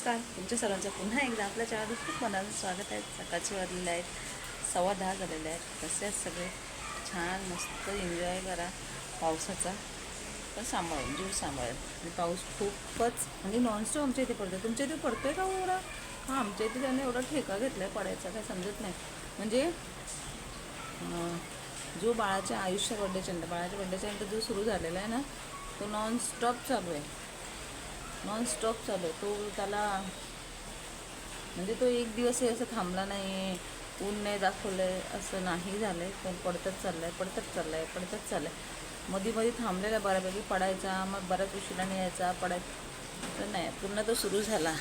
नमस्कार. तुमच्या सर्वांचं पुन्हा एकदा आपल्या चॅनलवर खूप मनाचं स्वागत आहे. सकाळचे वाजलेले आहेत. सव्वा दहा झालेले आहेत. कसे आहेत सगळे? छान मस्त एन्जॉय करा. पावसाचा. पण सांभाळून जीव सांभाळेल आणि पाऊस खूपच म्हणजे नॉनस्टॉप आमच्या इथे पडतो तुमच्या इथे पडतो आहे का एवढा? हां आमच्या इथे त्याने एवढा ठेका घेतला आहे पडायचा काय समजत नाही. म्हणजे जो बाळाच्या आयुष्य बड्डेच्या नंतर बाळाच्या बड्डेच्या नंतर जो सुरू झालेला आहे ना तो नॉनस्टॉप चालू आहे. नॉनस्टॉप चालू आहे. तो त्याला म्हणजे तो एक दिवसही असं थांबला नाही आहे ऊन नाही दाखवलं आहे असं नाही झालं आहे पण पडतच चाललं आहे पडतच चाललं आहे पडतच चाललं आहे मध्ये मध्ये थांबलेला बऱ्यापैकी पडायचा मग बऱ्याच उशिराने यायचा पडाय तर नाही पुन्हा तो सुरू झाला.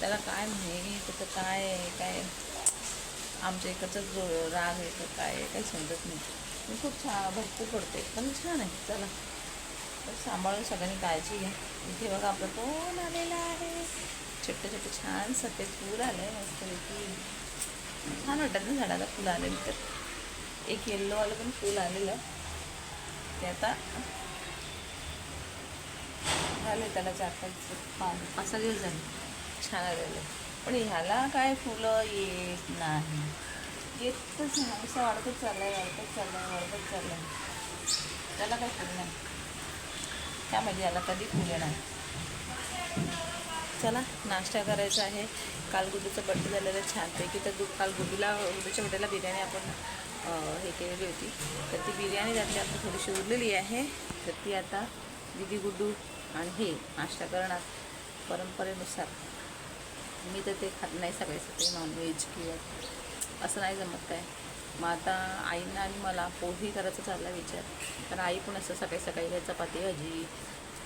त्याला काय म्हणे त्याचं काय आहे, काय आमच्या इकडचा जो राग आहे तर काय आहे, काही समजत नाही. मी खूप छान भरपूर पडते पण छान आहे चला. तर सांभाळून सगळ्यांनी काळजी घ्या. इथे बघा आपलं कोण आलेला आहे. छोटे छोटे छान सफेद फूल आलं आहे मस्तपैकी. छान वाटत ना झाडाला फुलं आलेली तर. एक येल्लोवालं पण फूल आलेलं. ते आता झाले त्याला चार पाच पाच पाच सहा दिवस झाले. छान आलेलं आहे. पण ह्याला काय फुलं येत नाही. येतच नाही. असं वाढतच चाललंय वाढतच चाललंय वाढतच चाललंय. त्याला काय फुल नाही. काय म्हणजे याला कधी फुल नाही. चला नाश्ता करायचा आहे. काल गुड्डूचं बड्डे झालेलं छानपैकी तर दु काल गुड्डूला गुड्डूच्या बड्डेला बिर्याणी आपण हे केलेली होती. तर ती बिर्याणी त्यातली आपली थोडीशी उरलेली आहे. तर ती आता दिदी गुड्डू आणि हे नाश्ता करणार परंपरेनुसार. मी तर ते खात नाही सगळ्यासाठी नॉनव्हेज किंवा असं नाही जमत काय. मग आता आईंना आणि मला पोही करायचा चालला विचार. कारण आई पण असं सकाळी सकाळी काही चपाती भाजी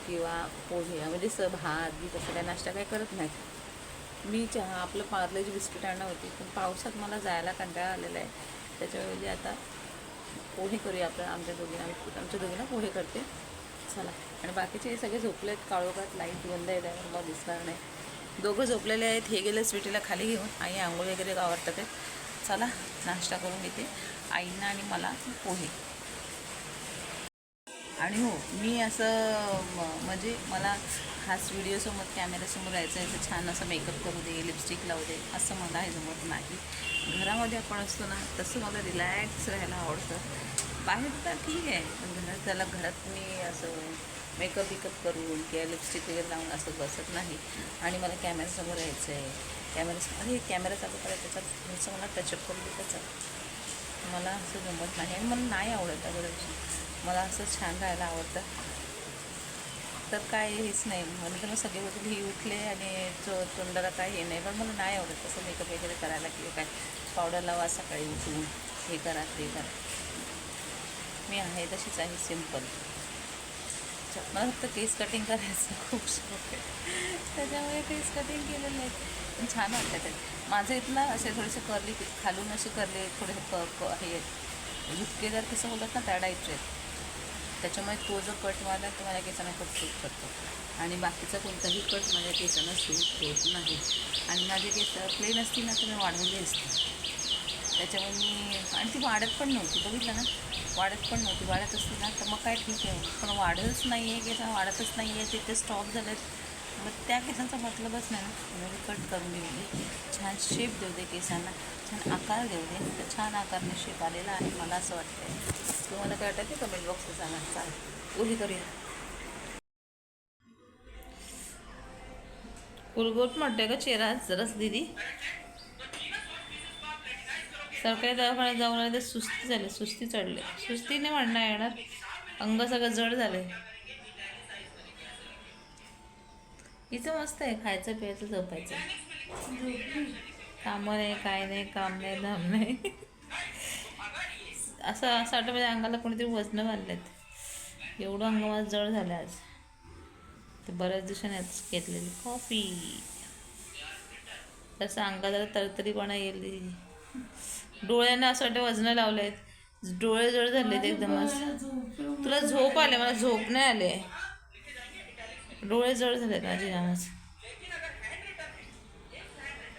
किंवा पोहे म्हणजे स भात बी तसं काय नाश्ता काय करत नाहीत मी चहा आपलं पार्लेची बिस्किट आणणार होती पण पावसात मला जायला कंटाळा आलेला आहे. त्याच्याऐवजी आता पोहे करूया आपण आमच्या दोघींना आमच्या दोघींना पोहे करते. चला. आणि बाकीचे सगळे झोपले आहेत काळोखात लाइट बंद आहे मला दिसणार नाही. दोघं झोपलेले आहेत हे गेले स्वीटीला खाली घेऊन. आई आंघोळ वगैरे आवडतात आहेत चला नाश्ता करून घेते. आईंना आणि मला पोहे. आणि हो मी असं म्हणजे मला खास व्हिडिओसमोर कॅमेऱ्यासमोर यायचं आहे तर छान असं मेकअप करू दे लिपस्टिक लावू दे असं मला हे जमत नाही. घरामध्ये आपण असतो ना तसं मला रिलॅक्स राहायला आवडतं. बाहेर तर ठीक आहे पण घरात त्याला घरात मी असं मेकअप बिकअप करून किंवा लिपस्टिक वगैरे लावून असं बसत नाही. आणि मला कॅमेऱ्यासमोर यायचं आहे. कॅमेरा अरे कॅमेरा चालू करायचा त्याच्यात थोडंसं मला टचअप करून दे मला असं जमत नाही आणि मला नाही आवडत अगोदरची मला असं छान राहायला आवडतं. तर काय हेच नाही. म्हणजे तर मग सगळे बघून ही उठले आणि जो तोंडाला काय हे नाही. पण मला नाही आवडत तसं मेकअप वगैरे करायला किंवा काय. पावडर लावा सकाळी उठून. हे करा ते करा. मी आहे तशीच आहे सिंपल मला फक्त केस कटिंग करायचं खूप शौक आहे. त्याच्यामुळे केस कटिंग केलेलं आहे. पण छान वाटतं ते. माझं इथलं असे थोडेसे करली खालून असे करले थोडेसे क क हे झुपकेदार कसं बोलतात ना त्या टाईपचे आहेत त्याच्यामुळे तो जो कट मारला तो माझ्या केसांना खूप सूट करतो. आणि बाकीचा कोणताही कट माझ्या केसांना सूट होत नाही. आणि माझे केस प्लेन असतील ना तर मी वाढवले असते त्याच्यामुळे मी आणि ती वाढत पण नव्हती. बघितलं ना? वाढत पण नव्हती वाढत असती ना तर मग काय ठीक आहे. पण वाढतच नाही आहे केस वाढतच नाही आहे तिथे स्टॉप झालेत. मग त्या केसांचा मतलबच नाही ना. मी कट करून देऊ दे छान शेप देऊ दे केसांना. छान आकार देऊ दे. तर छान आकारने शेप आलेला आहे मला असं वाटतं तुम्हाला काय वाटतं ते कमेंट बॉक्सला सांगा. चालेल. उभी करूया उलगोट म्हणतोय का चेहरा जरास दिदी? सरकारी दवाखान्यात जाऊन आले तर सुस्ती झाली सुस्ती चढले. सुस्तीने म्हणणं येणार अंग सगळं जड झाले हिचं मस्त आहे खायचं प्यायचं झोपायचं. कामं नाही काय नाही काम नाही धाम नाही. असं असं वाटतं म्हणजे अंगाला कोणीतरी वजनं बांधलेत एवढं अंग माझं जड झालं आज. तर बऱ्याच दिवसाने आज घेतलेली कॉफी. तसं अंगाला तरतरीपणा येईल. डोळ्यांना असं वाटतं वजनं लावले आहेत डोळे जड झालेत एकदमच तुला झोप आले मला झोप नाही आले. डोळे जड झालेत माझे नामच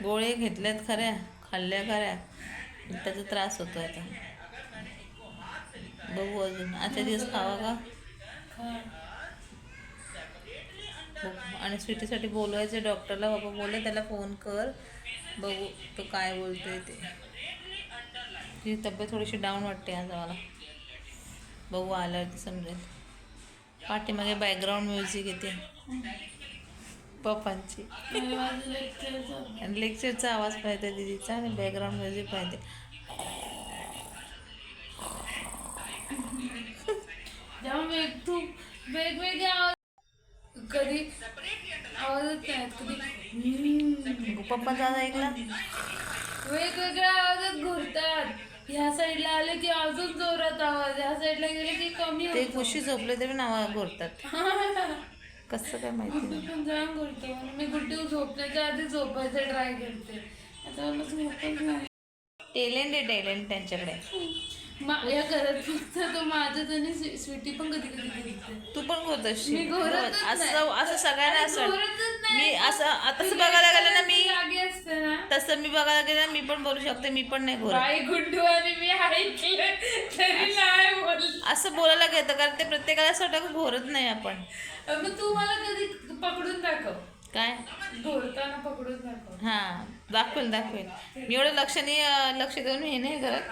गोळे घेतल्यात खऱ्या खाल्ल्या खऱ्या. त्याचा त्रास होतो आता. बघू अजून. आजच्या दिवस खावा का. आणि स्वीटीसाठी बोलवायचं डॉक्टरला. बाबा बोलले त्याला फोन कर. बघू तो काय बोलतोय ते. तिची तब्येत थोडीशी डाऊन वाटते आज मला बघू आल्यावरती समजेल. पाठीमागे बॅकग्राऊंड म्युझिक येते. पप्पांची. आणि लेक्चरचा आवाज पाहिजे दिदीचा आणि बॅकग्राऊंड म्युझिक पाहिजे जेव्हा वेग तू वेगवेगळे आवाज कधी आवाजच कधी पप्पाचा आवाज ऐकला? वेगवेगळ्या आवाजात घुरतात. ह्या साईडला आले की अजून जोरात आवाज ह्या साईडला गेले की कमी ते होतो. कुशी झोपले तरी नावा घोरतात कसं काय माहिती? गुड्डू पण जाम म्हणून मी गुड्डू झोपण्याच्या आधी झोपायचं ट्राय करते. आता मला झोपच नाही टेलेंट आहे टेलेंट त्यांच्याकडे. मा- या घरात फक्त तो आणि स्वी- स्वीटी पण कधी कधी तू पण असशील. मी घोरतच असं नाही. असं सगळ्यांना असं घोरतच नाही. मी असं आता तसं बघायला गेलं ना मी जागी असते ना. तसं मी बघायला गेलं ना मी पण बोलू शकते मी पण नाही बाई गुड्डू आणि मी ऐकलं तरी नाही बोल असं बोलायला घेतं कारण ते प्रत्येकाला असं वाटतं की घोरत नाही आपण. मग तू मला कधी पकडून दाखव. काय? घोरताना पकडून दाखव. हा दाखवेल दाखवेल. मी एवढं लक्षणी लक्ष देऊन हे नाही करत.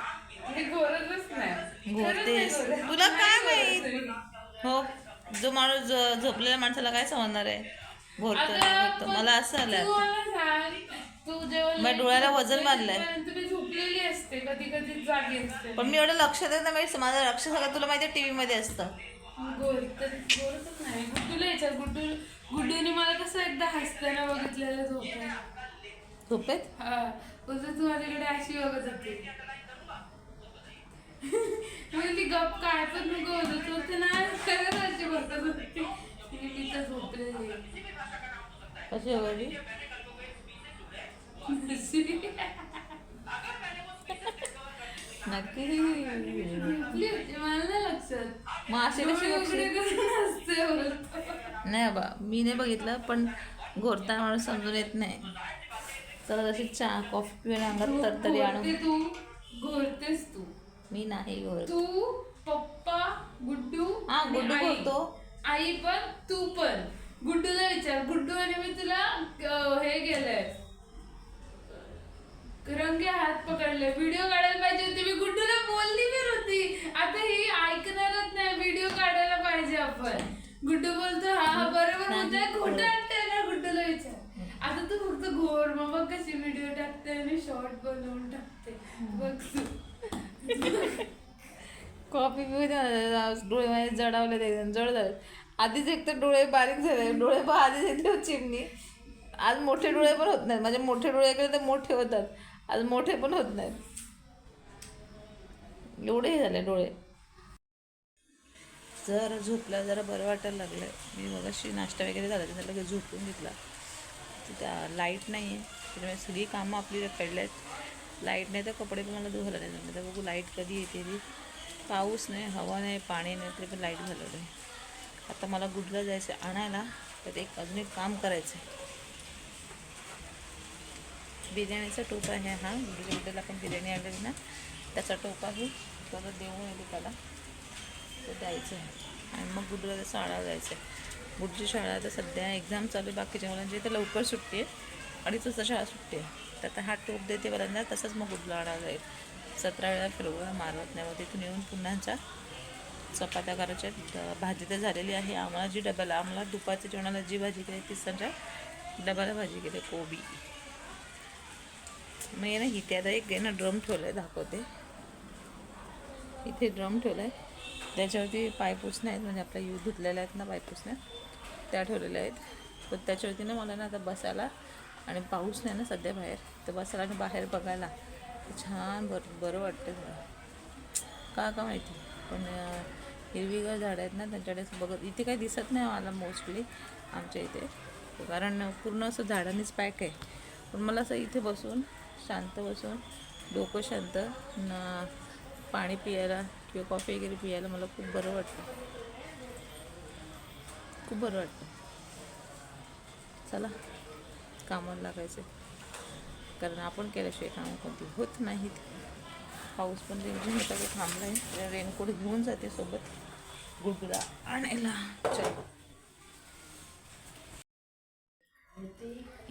मी घोरतच नाही. घोरतेस. तुला काय माहीत. हो जो माणूस झोपलेल्या माणसाला काय समजणार आहे? घोरतो पण मला असं आलं. माझ्या डोळ्याला वजन. तुम्ही झोपलेली असते कधी कधी जागी असते. पण मी एवढं लक्ष देत नाही म्हणजे माझं लक्ष सगळं तुला माहिती टीव्ही मध्ये असतं. घोरत घोरतच नाही. गुड्डूला याच्या गुड्डू गुड्डूने मला कसं एकदा हसताना बघितलेलं झोपाय झोपेत? हा तू माझ्याकडे अशी बघत होती. म्हणली गप काय पण नको होत होते ना खरंच अशी बघत होती. मी तिथं झोपलेली. कशी अशी. नक्की मग कशी. नाही बा मी नाही बघितलं पण घोरता माणूस समजून येत नाही तर जशी चहा कॉफी पिऊन अंगात तरतरी घोरते आणून तू घोरतेस तू मी नाही घोरत तू पप्पा गुड्डू हा, गुड्डू. घोरतो. आई पण तू पण गुड्डूला विचार. गुड्डू आणि मी तुला अं, हे गेलंय रंगे हात पकडले. व्हिडिओ काढायला पाहिजे होती. मी गुड्डूला बोलली पण होती. आता ही ऐकणारच नाही. व्हिडिओ काढायला पाहिजे आपण. गुड्डू बोलतो हा हा बरोबर म्हणजे खोटं वाटतंय ना गुड्डूला विचार. आता तू फक्त घोर मग बघ कशी व्हिडिओ टाकते आणि शॉर्ट बनवून टाकते. बघ तू. कॉफी पिऊन डोळे माझे जडावले ते जड झाले आधीच एक तर डोळे बारीक झाले. डोळे पण आधीच येते चिमणी. आज मोठे डोळे पण होत नाहीत. माझे मोठे डोळे केले तर मोठे होतात. आज मोठे पण होत नाहीत. एवढे हे झाले डोळे. जर झोपला जरा बरं वाटायला लागलं मी मग अशी नाश्ता वगैरे झाला त्याला लगेच झोपून घेतला. तिथं लाइट नाही आहे त्याच्यामुळे सगळी कामं आपली पडले आहेत. लाइट नाही तर कपडे पण मला धुवायला नाही जमले तर बघू लाइट कधी येते ती. पाऊस नाही हवा नाही पाणी नाही तरी पण लाइट घालवलं आहे आता मला गुडला जायचं आहे आणायला तर एक अजून एक काम करायचं आहे बिर्याणीचा टोप आहे हा गुडला आपण बिर्याणी आणलेली ना त्याचा टोप आहे परत देऊन येते त्याला. तो द्यायचं आहे आणि मग गुडला शाळा जायचं आहे गुडची शाळा आता सध्या एक्झाम चालू आहे बाकीच्या मुलांची. तर लवकर सुट्टी आहे. अडीच वाजता शाळा सुट्टी आहे. तर आता हा टोप देते पहिल्यांदा तसंच मग गुडला आणायला जाईल. सतरा वेळा फिरवूया मारवत नाही. मग तिथून येऊन पुन्हाच्या चपात्या करायच्या भाजी तर झालेली आहे. आम्हाला जी डब्याला आम्हाला दुपारच्या जेवणाला जी भाजी केली ती संध्या डब्याला भाजी केली कोबी. मग ये ना इथे आता एक आहे ना ड्रम ठेवलं आहे दाखवते. इथे ड्रम ठेवला आहे त्याच्यावरती पायपुसण्या आहेत म्हणजे आपल्या यू धुतलेल्या आहेत ना पायपुसण्या. त्या ठेवलेल्या आहेत. पण त्याच्यावरती ना मला ना आता बसायला आणि पाऊस नाही ना सध्या बाहेर. तर बसायला आणि बाहेर बघायला छान बरं बरं वाटतं का का माहिती? पण हिरवीगार झाडं आहेत ना त्यांच्याकडे बघत इथे काही दिसत नाही मला मोस्टली आमच्या इथे. कारण पूर्ण असं झाडांनीच पॅक आहे. पण मला असं इथे बसून शांत बसून डोकं शांत न पाणी पियायला किंवा कॉफी वगैरे पियायला मला खूप बरं वाटतं. खूप बरं वाटतं. चला कामाला लागायचं. कारण आपण केल्याशिवाय कामं कोणती होत नाहीत. पाऊस पण रेंजून थांबला आहे रेनकोट घेऊन जाते सोबत. गुडगुडा आणायला चल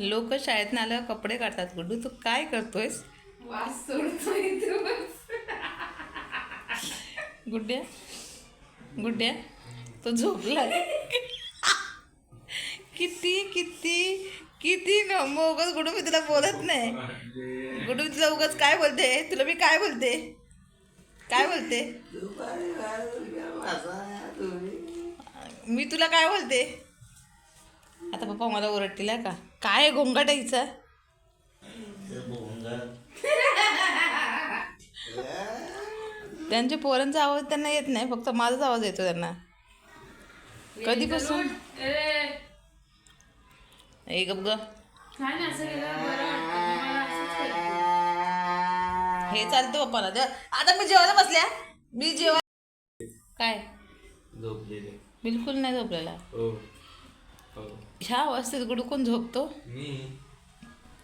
लोक शाळेतनं आल्यावर कपडे काढतात गुड्डू तू काय करतोयस वास सोडतोय तू गुड्ड्या गुड्ड्या तो झोपलाय किती किती किती न मग उगाच गुडू मी तुला बोलत नाही गुडू तुला उगाच काय बोलते तुला मी काय बोलते काय बोलते? मी तुला काय बोलते? आता पप्पा मला ओरडतील का. काय आहे घोंगाट हिचा त्यांच्या पोरांचा आवाज त्यांना येत नाही फक्त माझाच आवाज येतो त्यांना. कधीपासून? अरे ए गप ग. हे चालतं पप्पाला दे. आता. मी जेवायला बसल्या. मी जेवा काय? झोपलेले. बिलकुल नाही झोपलेला. हो. हो. ह्या अवस्थेत गुडू कोण झोपतो. मी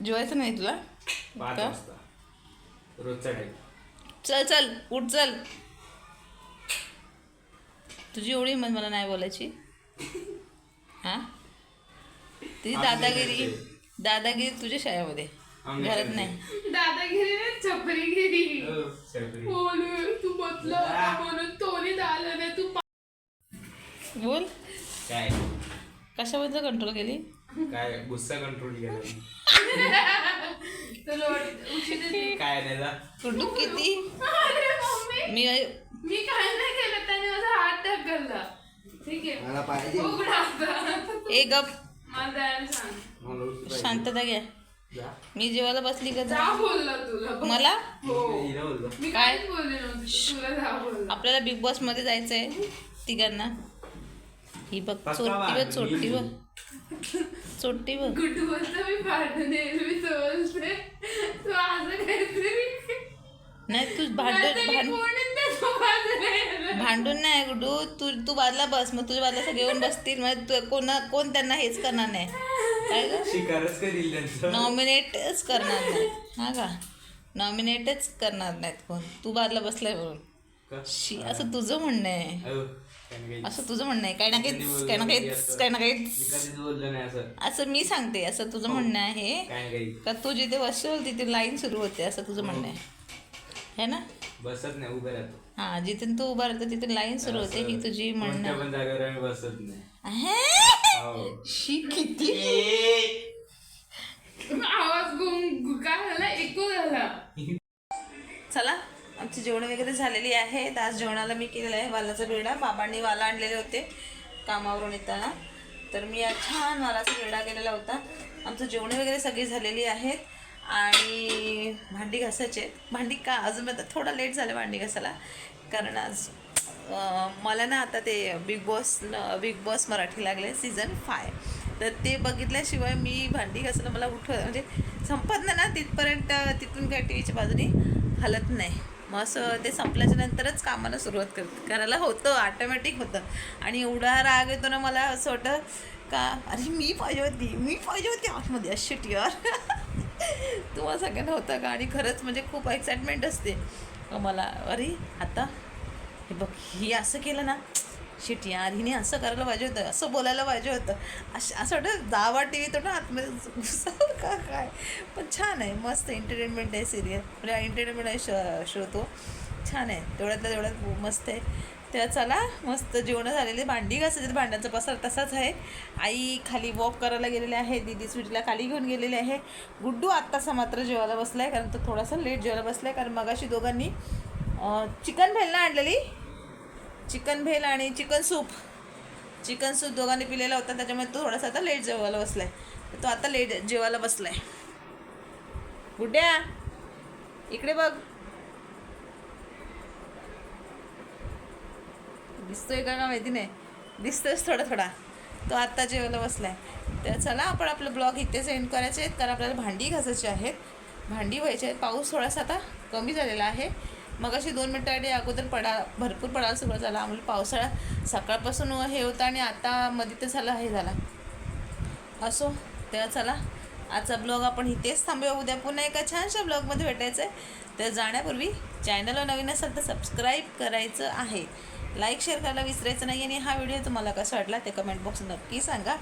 जेवायचं नाही तुला? पाच का? वाजता. रोजचा टाईम चल चल उठ चल. तुझी एवढी हिंमत मला नाही बोलायची. हा? ती दादागिरी दादागिरी तुझ्या शाळेमध्ये. घरात नाही. दादागिरी ना छपरीगिरी हो, सगळी. बोलू तू म्हटलं होतं म्हणून तोनी आलं नाही तू बोल. काय? कशाबद्दल कंट्रोल केली? काय गुस्सा कंट्रोल केला. काय नाही किती? अरे मम्मी. मी मी काय नाही केलं त्याने माझा हात ढकलला. ठीक आहे. मला पाहिजे. ए गप. मला सांग. शांतता घ्या. मी जेवायला बसली का जा बोलला तुला. मला? हो. हिला बोललो. मी काय? काहीच बोलले नव्हते. तुला जा बोलला. आपल्याला बिग बॉसमध्ये जायचंय तिघांना. ही बघ चोट्टी बघ मी. बघ. चोट्टी बघ. गुड्डू बोलतो मी भांडून येईल मी तो बोलते तू असं काहीतरी नाही तू भांडून. भांडून नाही गुडू तू तू बाजला बस मग तुझ्या बाजला सगळे येऊन बसतील. मग तू कोण कोण त्यांना हेच करणार नाही. काय ग शिकारच करील त्यांचं. नॉमिनेटच करणार नाही. हा का? नॉमिनेटच करणार नाहीत कोण? तू बाजला बसलाय म्हणून. का? शी असं तुझं म्हणणं आहे. हो, काही. असं तुझं म्हणणं आहे. काही ना काहीच काही ना काहीच. काही ना मी काहीच कधीच बोललो नाही असं. असं मी सांगते. असं तुझं म्हणणं आहे. काय नाही काही. का तू जिथे बसशील तिथे लाईन सुरू होते. असं तुझं म्हणणं आहे. है ना? बसत नाही उभे राहतो. हा जिथून तू उभा राहतो तिथे लाईन सुरू होते. ही तुझी कोणत्या म्हणणं पण जागेवर आम्ही बसत नाही. आहे. शी किती? आवाज काय झाला? एको झाला. चला आमची जेवण वगैरे झालेली आहेत आज जेवणाला मी केलेलं आहे वालाचा बिरडा बाबांनी वाला आणलेले होते कामावरून येताना. तर मी आज छान वालाचा बिरडा केलेला होता. आमचं जेवण वगैरे सगळी झालेली आहेत. आणि भांडी घासायचे आहेत. भांडी का? अजून थोडा लेट झालं भांडी घासायला. कारण आज मला ना आता ते Bigg Boss Bigg Boss Marathi लागले सीझन फाय तर ते बघितल्याशिवाय मी भांडी घासायला मला उठ म्हणजे संपत ना ना तिथपर्यंत तिथून काय टी व्हीच्या बाजूने हलत नाही. मग असं ते संपल्याच्या नंतरच कामाला सुरुवात कर करायला होतं ऑटोमॅटिक होतं. आणि एवढा राग येतो ना मला असं वाटतं का अरे मी पाहिजे होती मी पाहिजे होती आतमध्ये अशी यार. तुम्हाला सगळ्यांना होतं का? आणि खरंच म्हणजे खूप एक्साइटमेंट असते. मला अरे आता हे बघ ही असं केलं ना शिट यार हिने असं करायला पाहिजे होतं असं बोलायला पाहिजे होतं. असं असं वाटतं जावा टी व्ही तो ना आतमध्ये घुसावं का काय? पण छान आहे मस्त एंटरटेनमेंट आहे सिरियल म्हणजे एंटरटेनमेंट आहे श शो तो. छान आहे तेवढ्यातल्या तेवढ्यात मस्त आहे. तेव्हा चला मस्त जेवणं झालेली. भांडी घासायचे भांड्यांचा पसार तसाच आहे. आई खाली वॉक करायला गेलेली आहे दिदी स्वीटला खाली घेऊन गेलेली आहे. गुड्डू आत्ताचा मात्र जेवायला बसला आहे कारण तो थोडासा लेट जेवायला बसला आहे कारण मगाशी दोघांनी चिकन भेलना आणलेली. चिकन भेल आणि चिकन सूप. चिकन सूप दोघांनी पिलेला होता त्याच्यामुळे तो थोडासा आता लेट जेवायला बसलाय. आहे तो आता लेट जेवायला बसलाय. गुड्या इकडे बघ. दिसतोय का का माहिती नाही. दिसतोच थोडा थोडा. तो आत्ता जेवायला बसलाय. तर चला आपण आपलं ब्लॉग इथेच एंड करायचे आहेत कारण आपल्याला भांडी घासायची आहेत. भांडी व्हायची आहेत. पाऊस थोडासा आता कमी झालेला आहे. मग अशी दोन मिनटं आधी अगोदर पडा भरपूर पडायला सुरुवात झाला. म्हणजे पावसाळा सकाळपासून हे होतं आणि आता मध्ये तर झालं हे झाला. असो तेव्हा चला. आजचा ब्लॉग आपण इथेच थांबूया. उद्या पुन्हा एका छानशा ब्लॉगमध्ये भेटायचं आहे तर जाण्यापूर्वी चॅनलला नवीन असाल तर सबस्क्राईब करायचं आहे. लाईक शेअर करायला विसरायचं नाही आणि हा व्हिडिओ तुम्हाला कसा वाटला ते कमेंट बॉक्स नक्की सांगा.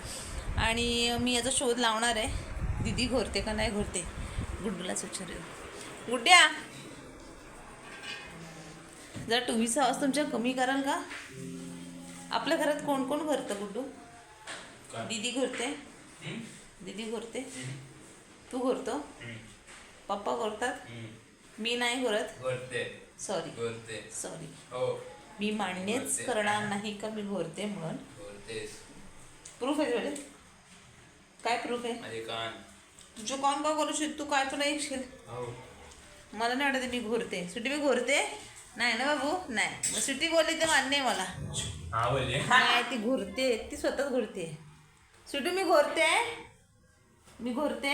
आणि मी याचा शोध लावणार आहे. दिदी घोरते का नाही घोरते? गुड्डूलाच विचारूया. गुड्ड्या! जरा टीव्हीचा आवाज तुमच्या कमी कराल का? आपल्या घरात कोण कोण घरतं गुड्डू? दीदी घोरते दीदी घोरते तू घोरतो पप्पा घोरतात मी नाही घोरत घोरते सॉरी घोरते सॉरी मी मान्यच. करणार नाही का मी घोरते म्हणून? प्रूफ आहे तुझ्याकडे काय प्रूफ आहे? कान. तुझं कोण का करू शकतो? तू काय पण ऐकशील हो. मला नाही वाटत मी घोरते सुट्टी मी घोरते नाही ना बाबू? नाही. मग सुट्टी बोलली तर मान्य आहे मला. हा बोलले. नाही ती घोरते. ती स्वतःच घोरते. सुट्टी मी घोरते मी घोरते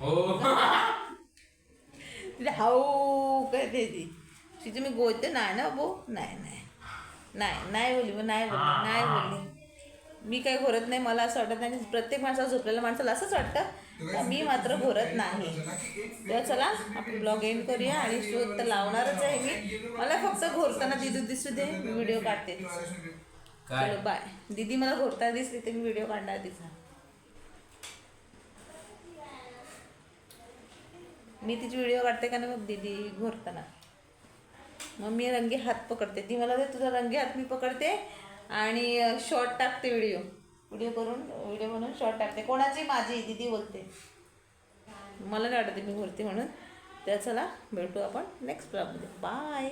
हो. तिला हाऊ करते ती. तिथे मी गोळते नाही ना बाबू? नाही नाही. नाही नाही बोलली मग नाही बोलली नाही बोलली. मी काही घोरत नाही. मला असं वाटत नाही. आणि प्रत्येक माणसाला झोपलेल्या माणसाला असंच वाटतं. का मी मात्र घोरत नाही. तेव्हा चला आपण ब्लॉग एंड करूया आणि शोध तर लावणारच आहे मी. मला फक्त घोरताना दिदू दिसू दे मी व्हिडिओ काढते. चलो बाय दीदी मला घोरताना दिसली तर मी व्हिडिओ काढणार तिचा मी तिची व्हिडिओ काढते का नाही मग दीदी घोरताना. मग मी रंगे हात पकडते. ती मला तुझा रंगे हात मी पकडते आणि शॉर्ट टाकते व्हिडिओ. व्हिडिओ करून व्हिडिओ बनवून शॉर्ट टाकते. कोणाची? माझी. दीदी बोलते. मला नाही वाटते मी बोलते म्हणून. तर चला भेटू आपण नेक्स्ट ब्लॉगमध्ये बाय